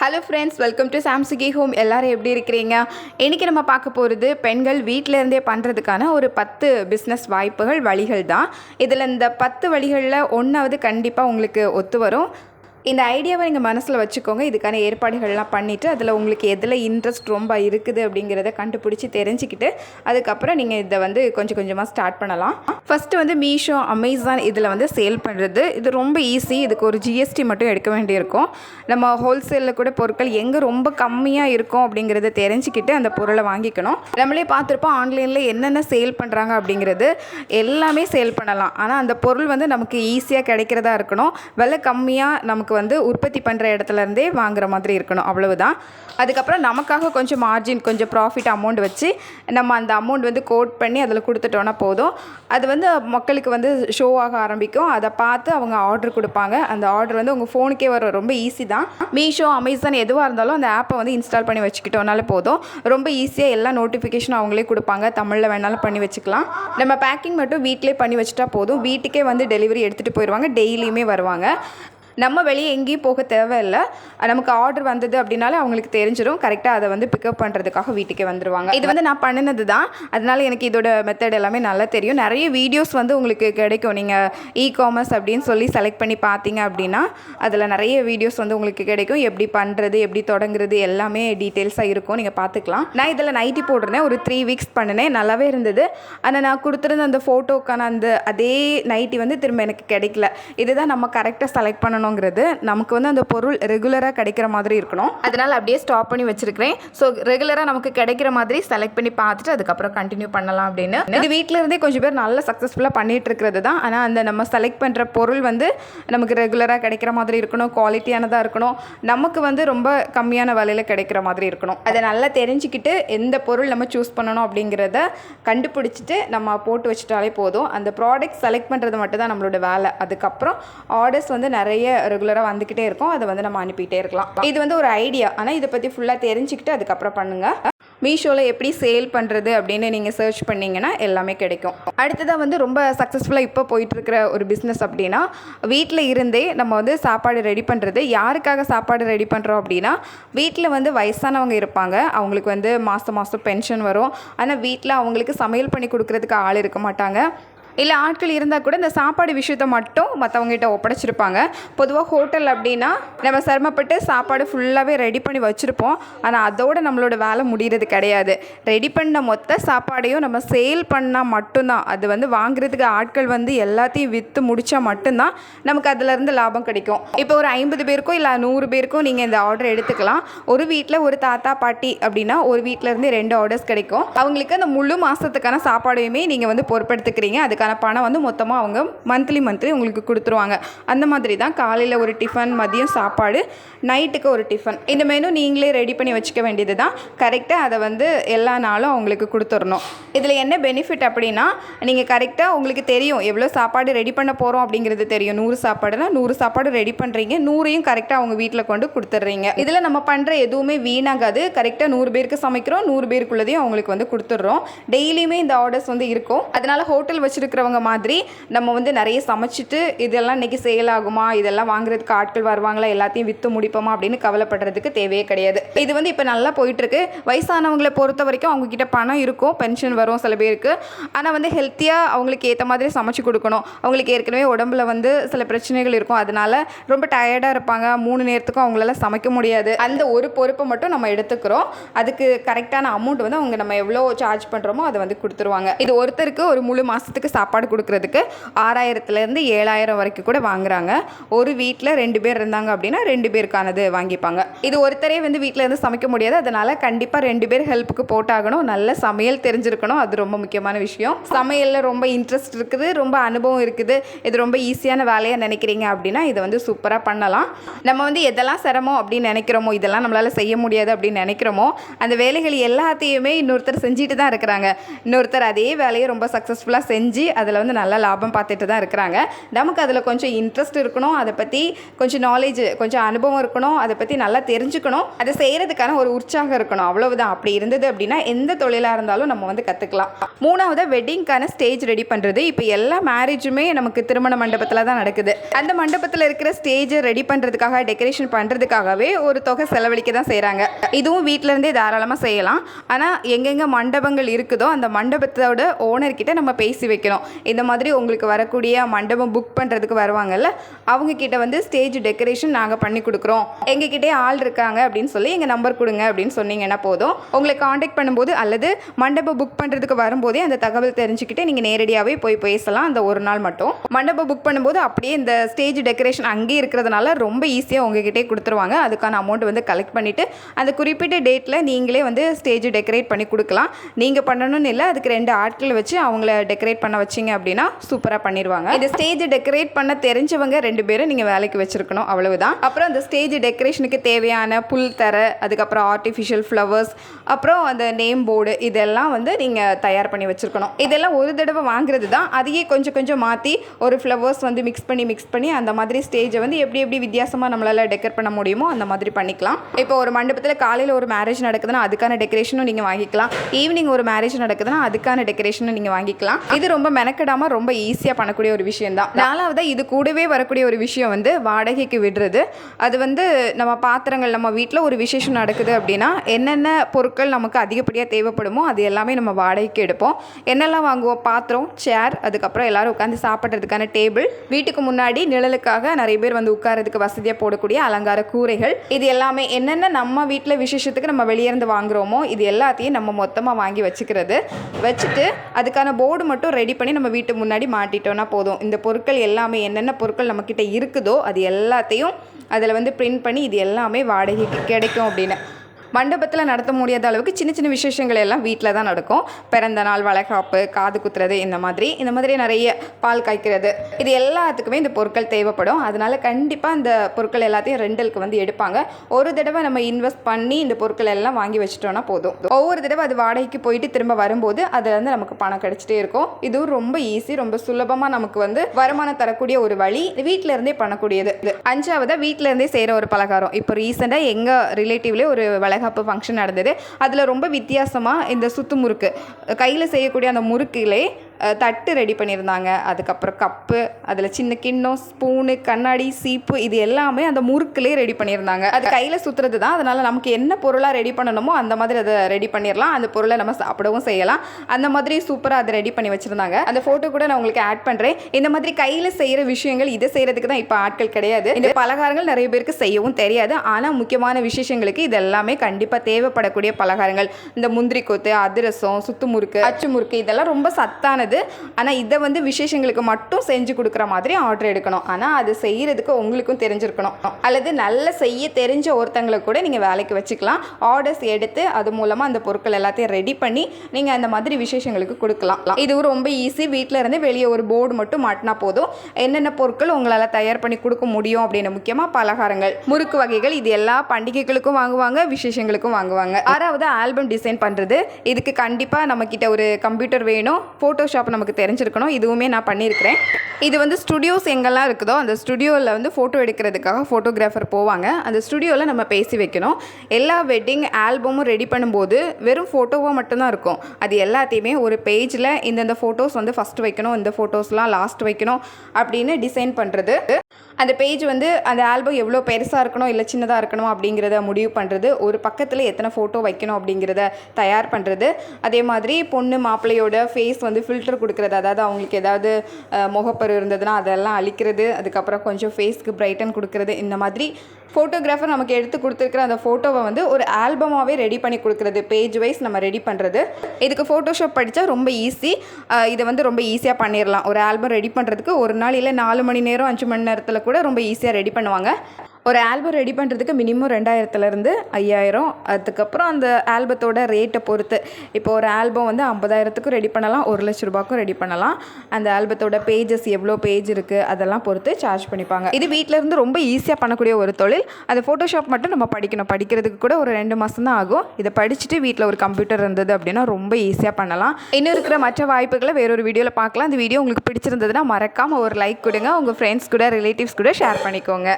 Hello friends welcome to Samsuki home எல்லாரும் எப்படி இருக்கிறீங்க? இன்றைக்கி நம்ம பார்க்க போகிறது பெண்கள் வீட்டிலேருந்தே பண்ணுறதுக்கான ஒரு பத்து பிஸ்னஸ் வாய்ப்புகள் வழிகள் தான். இதில் இந்த பத்து வழிகளில் ஒன்றாவது கண்டிப்பாக உங்களுக்கு ஒத்து வரும். இந்த ஐடியாவை நீங்கள் மனசில் வச்சுக்கோங்க. இதுக்கான ஏற்பாடுகள்லாம் பண்ணிவிட்டு அதில் உங்களுக்கு எதில் இன்ட்ரெஸ்ட் ரொம்ப இருக்குது அப்படிங்கிறத கண்டுபிடிச்சி தெரிஞ்சுக்கிட்டு அதுக்கப்புறம் நீங்கள் இதை வந்து கொஞ்சம் கொஞ்சமாக ஸ்டார்ட் பண்ணலாம். ஃபஸ்ட்டு வந்து மீஷோ அமேசான் இதில் வந்து சேல் பண்ணுறது இது ரொம்ப ஈஸி இதுக்கு ஒரு ஜிஎஸ்டி மட்டும் எடுக்க வேண்டியிருக்கும். நம்ம ஹோல்சேலில் கூட பொருட்கள் எங்கே ரொம்ப கம்மியாக இருக்கும் அப்படிங்கிறத தெரிஞ்சுக்கிட்டு அந்த பொருளை வாங்கிக்கணும். நம்மளே பார்த்துருப்போம் ஆன்லைனில் என்னென்ன சேல் பண்ணுறாங்க அப்படிங்கிறது எல்லாமே சேல் பண்ணலாம். ஆனால் அந்த பொருள் வந்து நமக்கு ஈஸியாக கிடைக்கிறதா இருக்கணும். விலை கம்மியாக நமக்கு வந்து உற்பத்தி பண்ணுற இடத்துலருந்தே வாங்குற மாதிரி இருக்கணும். அவ்வளவுதான். அதுக்கப்புறம் நமக்காக கொஞ்சம் மார்ஜின் கொஞ்சம் ப்ராஃபிட் அமௌண்ட் வச்சு நம்ம அந்த அமௌண்ட் வந்து கோட் பண்ணி அதில் கொடுத்துட்டோன்னா போதும். அது வந்து மக்களுக்கு வந்து ஷோ ஆக ஆரம்பிக்கும். அதை பார்த்து அவங்க ஆர்டர் கொடுப்பாங்க. அந்த ஆர்டர் வந்து உங்கள் ஃபோனுக்கே வரும். ரொம்ப ஈஸி தான். மீஷோ அமேசான் எதுவாக இருந்தாலும் அந்த ஆப்பை வந்து இன்ஸ்டால் பண்ணி வச்சுக்கிட்டோனால போதும். ரொம்ப ஈஸியாக எல்லா நோட்டிஃபிகேஷனும் அவங்களே கொடுப்பாங்க. தமிழில் வேணாலும் பண்ணி வச்சுக்கலாம். நம்ம பேக்கிங் மட்டும் வீட்டிலே பண்ணி வச்சுட்டா போதும். வீட்டுக்கே வந்து டெலிவரி எடுத்துகிட்டு போயிடுவாங்க. டெய்லியுமே வருவாங்க. நம்ம வெளியே எங்கேயும் போக தேவையில்லை. நமக்கு ஆர்டர் வந்தது அப்படின்னாலே அவங்களுக்கு தெரிஞ்சிடும் கரெக்டாக அதை வந்து பிக்கப் பண்ணுறதுக்காக வீட்டுக்கே வந்துடுவாங்க இது வந்து நான் பண்ணினது தான். அதனால் எனக்கு இதோட மெத்தட் எல்லாமே நல்லா தெரியும். நிறைய வீடியோஸ் வந்து உங்களுக்கு கிடைக்கும். நீங்கள் இ காமர்ஸ் அப்படின்னு சொல்லி செலக்ட் பண்ணி பார்த்தீங்க அப்படின்னா அதில் நிறைய வீடியோஸ் வந்து உங்களுக்கு கிடைக்கும். எப்படி பண்ணுறது எப்படி தொடங்குறது எல்லாமே டீட்டெயில்ஸாக இருக்கும். நீங்கள் பார்த்துக்கலாம். நான் இதில் நைட்டி போட்டிருந்தேன். ஒரு த்ரீ வீக்ஸ் பண்ணினேன். நல்லாவே இருந்தது. ஆனால் நான் கொடுத்துருந்த அந்த ஃபோட்டோக்கான அந்த அதே நைட்டி வந்து திரும்ப எனக்கு கிடைக்கல. இதுதான் நம்ம கரெக்டாக செலக்ட் பண்ணணும் பண்ணணுங்கிறது நமக்கு வந்து அந்த பொருள் ரெகுலராக கிடைக்கிற மாதிரி இருக்கணும். அதனால் அப்படியே ஸ்டாப் பண்ணி வச்சிருக்கிறேன். ஸோ ரெகுலராக நமக்கு கிடைக்கிற மாதிரி செலக்ட் பண்ணி பார்த்துட்டு அதுக்கப்புறம் கண்டினியூ பண்ணலாம் அப்படின்னு. இது வீட்டில் இருந்தே கொஞ்சம் பேர் நல்ல சக்ஸஸ்ஃபுல்லாக பண்ணிட்டு இருக்கிறது தான். ஆனால் அந்த நம்ம செலக்ட் பண்ணுற பொருள் வந்து நமக்கு ரெகுலராக கிடைக்கிற மாதிரி இருக்கணும். குவாலிட்டியானதாக இருக்கணும். நமக்கு வந்து ரொம்ப கம்மியான விலையில் கிடைக்கிற மாதிரி இருக்கணும். அதை நல்லா தெரிஞ்சுக்கிட்டு எந்த பொருள் நம்ம சூஸ் பண்ணணும் அப்படிங்கிறத கண்டுபிடிச்சிட்டு நம்ம போட்டு வச்சுட்டாலே போதும். அந்த ப்ராடக்ட் செலக்ட் பண்ணுறது மட்டும் தான் நம்மளோட வேலை. அதுக்கப்புறம் ஆர்டர்ஸ் வந்து நிறைய ரெகுலராக வந்துக்கிட்டே இருக்கும். அதை வந்து நம்ம அனுப்பிட்டே இருக்கலாம். இது வந்து ஒரு ஐடியா ஆனால் இதை பற்றி ஃபுல்லாக தெரிஞ்சுக்கிட்டு அதுக்கப்புறம் பண்ணுங்கள் மீஷோவில் எப்படி சேல் பண்ணுறது அப்படின்னு நீங்கள் சர்ச் பண்ணிங்கன்னா எல்லாமே கிடைக்கும். அடுத்ததாக வந்து ரொம்ப சக்ஸஸ்ஃபுல்லாக இப்போ போயிட்டுருக்கிற ஒரு பிஸ்னஸ் அப்படின்னா வீட்டில் இருந்தே நம்ம வந்து சாப்பாடு ரெடி பண்ணுறது யாருக்காக சாப்பாடு ரெடி பண்ணுறோம் அப்படின்னா வீட்டில் வந்து வயசானவங்க இருப்பாங்க. அவங்களுக்கு வந்து மாதம் மாதம் பென்ஷன் வரும். ஆனால் வீட்டில் அவங்களுக்கு சமையல் பண்ணி கொடுக்குறதுக்கு ஆள் இருக்க மாட்டாங்க. இல்லை ஆட்கள் இருந்தால் கூட இந்த சாப்பாடு விஷயத்தை மட்டும் மற்றவங்ககிட்ட ஒப்படைச்சிருப்பாங்க. பொதுவாக ஹோட்டல் அப்படின்னா நம்ம சிரமப்பட்டு சாப்பாடு ஃபுல்லாகவே ரெடி பண்ணி வச்சுருப்போம். ஆனால் அதோட நம்மளோட வேலை முடிகிறது கிடையாது. ரெடி பண்ண மொத்த சாப்பாடையும் நம்ம சேல் பண்ணால் மட்டும்தான். அது வந்து வாங்குறதுக்கு ஆட்கள் வந்து எல்லாத்தையும் விற்று முடித்தா மட்டும்தான் நமக்கு அதுலேருந்து லாபம் கிடைக்கும். இப்போ ஒரு ஐம்பது பேருக்கும் இல்லை நூறு பேருக்கும் நீங்கள் இந்த ஆர்டர் எடுத்துக்கலாம். ஒரு வீட்டில் ஒரு தாத்தா பாட்டி அப்படின்னா ஒரு வீட்டில் இருந்து ரெண்டு ஆர்டர்ஸ் கிடைக்கும். அவங்களுக்கு அந்த முழு மாதத்துக்கான சாப்பாடையுமே நீங்கள் வந்து பொறுப்படுத்துக்கிறீங்க. அதுக்கான பணம் வந்து மொத்தமாக அவங்க மந்த்லி மந்த்லி உங்களுக்கு கொடுத்துருவாங்க. அந்த மாதிரி தான் காலையில் ஒரு டிஃபன் மதியம் சாப்பாடு நைட்டுக்கு ஒரு டிஃபன் இந்த மெனு நீங்களே ரெடி பண்ணி வச்சுக்க வேண்டியது தான். கரெக்டாக அதை வந்து எல்லா நாளும் அவங்களுக்கு கொடுத்துடணும். இதில் என்ன பெனிஃபிட் அப்படின்னா நீங்கள் கரெக்டாக உங்களுக்கு தெரியும் எவ்வளோ சாப்பாடு ரெடி பண்ண போகிறோம் அப்படிங்கிறது தெரியும். நூறு சாப்பாடுனா நூறு சாப்பாடு ரெடி பண்ணுறீங்க நூறையும் கரெக்டாக அவங்க வீட்டில் கொண்டு கொடுத்துட்றீங்க. இதில் நம்ம பண்ணுற எதுவுமே வீணாகாது. கரெக்டாக நூறு பேருக்கு சமைக்கிறோம். நூறு பேருக்குள்ளதையும் அவங்களுக்கு வந்து கொடுத்துட்றோம். டெய்லியுமே இந்த ஆர்டர்ஸ் வந்து இருக்கும். அதனால் ஹோட்டல் வச்சுருக்க இருக்கிறவங்க மாதிரி நம்ம வந்து நிறைய சமைச்சிட்டு இதெல்லாம் இன்றைக்கி சேல் ஆகுமா? இதெல்லாம் வாங்குறதுக்கு ஆட்கள் வருவாங்களா? எல்லாத்தையும் விற்று முடிப்போமா? அப்படின்னு கவலைப்படுறதுக்கு தேவையே கிடையாது. இது வந்து இப்போ நல்லா போயிட்டுருக்கு. வயசானவங்களை பொறுத்த வரைக்கும் அவங்கக்கிட்ட பணம் இருக்கும் பென்ஷன் வரும் சில பேருக்கு. ஆனால் வந்து ஹெல்த்தியாக அவங்களுக்கு ஏற்ற மாதிரி சமைச்சு கொடுக்கணும். அவங்களுக்கு ஏற்கனவே உடம்புல வந்து சில பிரச்சனைகள் இருக்கும். அதனால ரொம்ப டயர்டாக இருப்பாங்க. மூணு நேரத்துக்கும் அவங்களால சமைக்க முடியாது. அந்த ஒரு பொறுப்பை மட்டும் நம்ம எடுத்துக்கிறோம். அதுக்கு கரெக்டான அமௌண்ட் வந்து அவங்க நம்ம எவ்வளோ சார்ஜ் பண்ணுறோமோ அதை வந்து கொடுத்துருவாங்க. இது ஒருத்தருக்கு ஒரு முழு மாதத்துக்கு சாப்பாடு கொடுக்குறதுக்கு ஆறாயிரத்துலேருந்து ஏழாயிரம் வரைக்கும் கூட வாங்குறாங்க. ஒரு வீட்டில் ரெண்டு பேர் இருந்தாங்க அப்படின்னா ரெண்டு பேருக்கானது வாங்கிப்பாங்க. இது ஒருத்தரே வந்து வீட்டில் இருந்து சமைக்க முடியாது. அதனால கண்டிப்பாக ரெண்டு பேர் ஹெல்ப்புக்கு போட்டாகணும். நல்ல சமையல் தெரிஞ்சிருக்கணும். அது ரொம்ப முக்கியமான விஷயம். சமையலில் ரொம்ப இன்ட்ரெஸ்ட் இருக்குது. ரொம்ப அனுபவம் இருக்குது. இது ரொம்ப ஈஸியான வேலையாக நினைக்கிறீங்க அப்படின்னா இதை வந்து சூப்பராக பண்ணலாம். நம்ம வந்து எதெல்லாம் சிரமம் அப்படின்னு நினைக்கிறோமோ இதெல்லாம் நம்மளால் செய்ய முடியாது அப்படின்னு நினைக்கிறோமோ அந்த வேலைகள் எல்லாத்தையுமே இன்னொருத்தர் செஞ்சுட்டு தான் இருக்கிறாங்க. இன்னொருத்தர் அதே வேலையை ரொம்ப சக்ஸஸ்ஃபுல்லாக செஞ்சு அதில் வந்து நல்ல லாபம் பார்த்துட்டு தான் இருக்கிறாங்க. நமக்கு அதில் கொஞ்சம் இன்ட்ரெஸ்ட் இருக்கணும் அதை பற்றி கொஞ்சம் நாலேஜ் கொஞ்சம் அனுபவம் இருக்கணும் அதை பற்றி நல்லா தெரிஞ்சுக்கணும். அதை செய்கிறதுக்கான ஒரு உற்சாகம் இருக்கணும். அவ்வளவுதான். அப்படி இருந்தது அப்படின்னா எந்த தொழிலாக இருந்தாலும் நம்ம வந்து கற்றுக்கலாம் மூணாவது வெட்டிங்க்கான ஸ்டேஜ் ரெடி பண்ணுறது இப்போ எல்லா மேரேஜுமே நமக்கு திருமண மண்டபத்தில் தான் நடக்குது. அந்த மண்டபத்தில் இருக்கிற ஸ்டேஜை ரெடி பண்ணுறதுக்காக டெக்கரேஷன் பண்ணுறதுக்காகவே ஒரு தொகை செலவழிக்க தான் செய்கிறாங்க இதுவும் வீட்டிலேருந்தே தாராளமாக செய்யலாம். ஆனால் எங்கெங்கே மண்டபங்கள் இருக்குதோ அந்த மண்டபத்தோட ஓனர்கிட்ட நம்ம பேசி வைக்கணும். இந்த மாதிரி உங்களுக்கு வரக்கூடிய மண்டபம் புக் பண்ணுறதுக்கு வருவாங்கல்ல அவங்க கிட்ட வந்து ஸ்டேஜ் டெக்கரேஷன் நாங்கள் பண்ணி கொடுக்குறோம். எங்ககிட்டே ஆள் இருக்காங்க அப்படின்னு சொல்லி எங்கள் நம்பர் கொடுங்க அப்படின்னு சொன்னீங்கன்னா போதும். உங்களை காண்டாக்ட் பண்ணும்போது அல்லது மண்டபம் புக் பண்ணுறதுக்கு வரும்போதே அந்த தகவல் தெரிஞ்சுக்கிட்டு நீங்கள் நேரடியாகவே போய் பேசலாம் அந்த ஒரு நாள் மட்டும். மண்டபம் புக் பண்ணும்போது அப்படியே இந்த ஸ்டேஜ் டெக்கரேஷன் அங்கேயே இருக்கிறதுனால ரொம்ப ஈஸியாக உங்ககிட்டே கொடுத்துருவாங்க. அதுக்கான அமௌண்ட் வந்து கலெக்ட் பண்ணிவிட்டு அந்த குறிப்பிட்ட டேட்டில் நீங்களே வந்து ஸ்டேஜ் டெக்கரேட் பண்ணி கொடுக்கலாம். நீங்கள் பண்ணணும்னு இல்லை அதுக்கு ரெண்டு ஆட்கள் வச்சு அவங்கள டெக்கரேட் பண்ண வச்சு வச்சிங்க அப்படின்னா சூப்பராக பண்ணிடுவாங்க இந்த ஸ்டேஜ் டெக்கரேட் பண்ண தெரிஞ்சவங்க ரெண்டு பேரும் நீங்கள் வேலைக்கு வச்சுருக்கணும். அவ்வளவுதான். அப்புறம் அந்த ஸ்டேஜ் டெக்கரேஷனுக்கு தேவையான புல் தர அதுக்கப்புறம் ஆர்டிஃபிஷியல் ஃப்ளவர்ஸ் அப்புறம் அந்த நேம் போர்டு இதெல்லாம் வந்து நீங்கள் தயார் பண்ணி வச்சுருக்கணும். இதெல்லாம் ஒரு தடவை வாங்குறது தான். அதையே கொஞ்சம் கொஞ்சம் மாற்றி ஒரு ஃப்ளவர்ஸ் வந்து மிக்ஸ் பண்ணி மிக்ஸ் பண்ணி அந்த மாதிரி ஸ்டேஜை வந்து எப்படி எப்படி வித்தியாசமாக நம்மளால் டெக்கர் பண்ண முடியுமோ அந்த மாதிரி பண்ணிக்கலாம். இப்போ ஒரு மண்டபத்தில் காலையில் ஒரு மேரேஜ் நடக்குதுன்னா அதுக்கான டெக்கரேஷனும் நீங்கள் வாங்கிக்கலாம். ஈவினிங் ஒரு மேரேஜ் நடக்குதுன்னா அதுக்கான டெக்கரேஷனும் நீங்கள் வாங்கிக்கலாம். இது ரொம்ப மெனக்கெடாமல் ரொம்ப ஈஸியாக பண்ணக்கூடிய ஒரு விஷயம் தான் நாலாவது இது கூடவே வரக்கூடிய ஒரு விஷயம் வந்து வாடகைக்கு விடுறது. அது வந்து நம்ம பாத்திரங்கள் நம்ம வீட்டில் ஒரு விசேஷம் நடக்குது அப்படின்னா என்னென்ன பொருட்கள் நமக்கு அதிகப்படியாக தேவைப்படுமோ அது எல்லாமே நம்ம வாடகைக்கு எடுப்போம். என்னெல்லாம் வாங்குவோம்? பாத்திரம் சேர் அதுக்கப்புறம் எல்லாரும் உட்காந்து சாப்பிட்றதுக்கான டேபிள் வீட்டுக்கு முன்னாடி நிழலுக்காக நிறைய பேர் வந்து உட்காரதுக்கு வசதியாக போடக்கூடிய அலங்கார கூரைகள். இது எல்லாமே என்னென்ன நம்ம வீட்டில் விசேஷத்துக்கு நம்ம வெளியேருந்து வாங்குறோமோ இது எல்லாத்தையும் நம்ம மொத்தமாக வாங்கி வச்சுக்கிறது. வச்சுட்டு அதுக்கான போர்டு மட்டும் ரெடி பண்ணி நம்ம வீட்டு முன்னாடி மாட்டிட்டோம்னா போதும். இந்த பொருட்கள் எல்லாமே என்னென்ன பொருட்கள் நம்மக்கிட்ட இருக்குதோ அது எல்லாத்தையும் அதில் வந்து பிரிண்ட் பண்ணி இது எல்லாமே வாடகைக்கு கிடைக்கும் அப்படின்னு. மண்டபத்தில் நடத்த முடியாத அளவுக்கு சின்ன சின்ன விசேஷங்கள் எல்லாம் வீட்டில் தான் நடக்கும். பிறந்த நாள் வளைகாப்பு காது குத்துறது இந்த மாதிரி. இந்த மாதிரி நிறைய பால் காய்க்கிறது. இது எல்லாத்துக்குமே இந்த பொருட்கள் தேவைப்படும். அதனால கண்டிப்பாக இந்த பொருட்கள் எல்லாத்தையும் ரெண்டலுக்கு வந்து எடுப்பாங்க. ஒரு தடவை நம்ம இன்வெஸ்ட் பண்ணி இந்த பொருட்கள் எல்லாம் வாங்கி வச்சிட்டோம்னா போதும். ஒவ்வொரு தடவை அது வாடகைக்கு போயிட்டு திரும்ப வரும்போது அதுலேருந்து நமக்கு பணம் கிடைச்சிட்டே இருக்கும். இதுவும் ரொம்ப ஈஸி ரொம்ப சுலபமாக நமக்கு வந்து வருமானம் தரக்கூடிய ஒரு வழி. வீட்டில இருந்தே பண்ணக்கூடியது. இது வீட்டில இருந்தே செய்கிற ஒரு பலகாரம். இப்போ ரீசெண்டாக எங்கள் ரிலேட்டிவ்லேயே ஒரு வளைகாப்பு ஃபங்க்ஷன் நடந்தது. அதில் ரொம்ப வித்தியாசமாக இந்த சுத்து முறுக்கு கையில் செய்யக்கூடிய அந்த முறுக்கிலே தட்டு ரெடி பண்ணியிருந்தாங்க. அதுக்கப்புறம் கப்பு அதில் சின்ன கிண்ணம் ஸ்பூனு கண்ணாடி சீப்பு இது எல்லாமே அந்த முறுக்குலேயே ரெடி பண்ணியிருந்தாங்க. அது கையில் சுற்றுறது தான். அதனால் நமக்கு என்ன பொருளாக ரெடி பண்ணணுமோ அந்த மாதிரி அதை ரெடி பண்ணிடலாம் அந்த பொருளை நம்ம சாப்பிடவும் செய்யலாம். அந்த மாதிரி சூப்பராக அதை ரெடி பண்ணி வச்சுருந்தாங்க. அந்த ஃபோட்டோ கூட நான் உங்களுக்கு ஆட் பண்ணுறேன் இந்த மாதிரி கையில் செய்கிற விஷயங்கள் இதை செய்கிறதுக்கு தான் இப்போ ஆட்கள் கிடையாது. இந்த பலகாரங்கள் நிறைய பேருக்கு செய்யவும் தெரியாது. ஆனால் முக்கியமான விசேஷங்களுக்கு இது எல்லாமே கண்டிப்பாக தேவைப்படக்கூடிய பலகாரங்கள். இந்த முந்திரி கொத்து அதிரசம் சுத்து முறுக்கு அச்சு முறுக்கு இதெல்லாம் ரொம்ப சத்தானது ஆனால் இதை வந்து விசேஷங்களுக்கு மட்டும் செஞ்சு கொடுக்குற மாதிரி ஆர்டர் எடுக்கணும். ஆனால் அது செய்கிறதுக்கு உங்களுக்கும் தெரிஞ்சிருக்கணும். அல்லது நல்ல செய்ய தெரிஞ்ச ஒருத்தங்களை கூட நீங்கள் வேலைக்கு வச்சுக்கலாம். ஆர்டர்ஸ் எடுத்து அது மூலமாக அந்த பொருட்கள் எல்லாத்தையும் ரெடி பண்ணி நீங்கள் அந்த மாதிரி விசேஷங்களுக்கு கொடுக்கலாம். இதுவும் ரொம்ப ஈஸி வீட்டில் இருந்து வெளியே ஒரு போர்டு மட்டும் மாட்டினா போதும். என்னென்ன பொருட்கள் உங்களால் தயார் பண்ணி கொடுக்க முடியும் அப்படின்னு முக்கியமாக பலகாரங்கள். முறுக்கு வகைகள் இது எல்லா பண்டிகைகளுக்கும் வாங்குவாங்க விசேஷங்களுக்கும் வாங்குவாங்க. ஆறாவது ஆல்பம் டிசைன் பண்ணுறது இதுக்கு கண்டிப்பாக நம்மக்கிட்ட ஒரு கம்ப்யூட்டர் வேணும். ஃபோட்டோ ஃபோட்டோஷாப் நமக்கு தெரிஞ்சிருக்கணும். இதுவுமே நான் பண்ணியிருக்கிறேன். இது வந்து ஸ்டுடியோஸ் எங்கெல்லாம் இருக்குதோ அந்த ஸ்டுடியோவில் வந்து ஃபோட்டோ எடுக்கிறதுக்காக ஃபோட்டோகிராஃபர் போவாங்க. அந்த ஸ்டுடியோவில் நம்ம பேசி வைக்கணும். எல்லா வெட்டிங் ஆல்பமும் ரெடி பண்ணும்போது வெறும் ஃபோட்டோவாக மட்டும்தான் இருக்கும். அது எல்லாத்தையுமே ஒரு பேஜில் இந்தந்த ஃபோட்டோஸ் வந்து ஃபஸ்ட் வைக்கணும் இந்த ஃபோட்டோஸ்லாம் லாஸ்ட் வைக்கணும் அப்படின்னு டிசைன் பண்ணுறது அந்த பேஜ் வந்து அந்த ஆல்பம் எவ்வளோ பெருசாக இருக்கணும் இல்லை சின்னதாக இருக்கணும் அப்படிங்கிறத முடிவு பண்ணுறது ஒரு பக்கத்தில் எத்தனை ஃபோட்டோ வைக்கணும் அப்படிங்கிறத தயார் பண்ணுறது அதே மாதிரி பொண்ணு மாப்பிள்ளையோட ஃபேஸ் வந்து ஃபில்டர் கொடுக்குறது அதாவது அவங்களுக்கு ஏதாவது முகப்பரு இருந்ததுன்னா அதெல்லாம் அழிக்கிறது அதுக்கப்புறம் கொஞ்சம் ஃபேஸ்க்கு பிரைட்டன் கொடுக்குறது இந்த மாதிரி ஃபோட்டோகிராஃபர் நமக்கு எடுத்து கொடுத்துருக்குற அந்த ஃபோட்டோவை வந்து ஒரு ஆல்பமாகவே ரெடி பண்ணி கொடுக்குறது பேஜ் வைஸ் நம்ம ரெடி பண்ணுறது இதுக்கு ஃபோட்டோஷாப் படித்தா ரொம்ப ஈஸி இதை வந்து ரொம்ப ஈஸியாக பண்ணிடலாம் ஒரு ஆல்பம் ரெடி பண்ணுறதுக்கு ஒரு நாள் இல்லை நாலு மணி நேரம் அஞ்சு மணி நேரத்தில் கூட ரொம்ப ஈஸியாக ரெடி பண்ணுவாங்க. ஒரு ஆல்பம் ரெடி பண்ணுறதுக்கு மினிமம் ரெண்டாயிரத்துலேருந்து ஐயாயிரம். அதுக்கப்புறம் அந்த ஆல்பத்தோட ரேட்டை பொறுத்து இப்போ ஒரு ஆல்பம் வந்து ஐம்பதாயிரத்துக்கும் ரெடி பண்ணலாம் ஒரு லட்ச ரூபாய்க்கும் ரெடி பண்ணலாம். அந்த ஆல்பத்தோட பேஜஸ் எவ்வளோ பேஜ் இருக்குது அதெல்லாம் பொறுத்து சார்ஜ் பண்ணிப்பாங்க. இது வீட்டில் இருந்து ரொம்ப ஈஸியாக பண்ணக்கூடிய ஒரு தொழில். அது ஃபோட்டோஷாப் மட்டும் நம்ம படிக்கணும். படிக்கிறதுக்கு கூட ஒரு ரெண்டு மாதம் தான் ஆகும். இதை படிச்சுட்டு வீட்டில் ஒரு கம்ப்யூட்டர் இருந்தது அப்படின்னா ரொம்ப ஈஸியாக பண்ணலாம். இன்னும் இருக்கிற மற்ற வாய்ப்புகளை வேறொரு வீடியோவில் பார்க்கலாம். அந்த வீடியோ உங்களுக்கு பிடிச்சிருந்ததுன்னா மறக்காமல் ஒரு லைக் கொடுங்க. உங்கள் ஃப்ரெண்ட்ஸ் கூட ரிலேட்டிவ்ஸ் கூட ஷேர் பண்ணிக்கோங்க.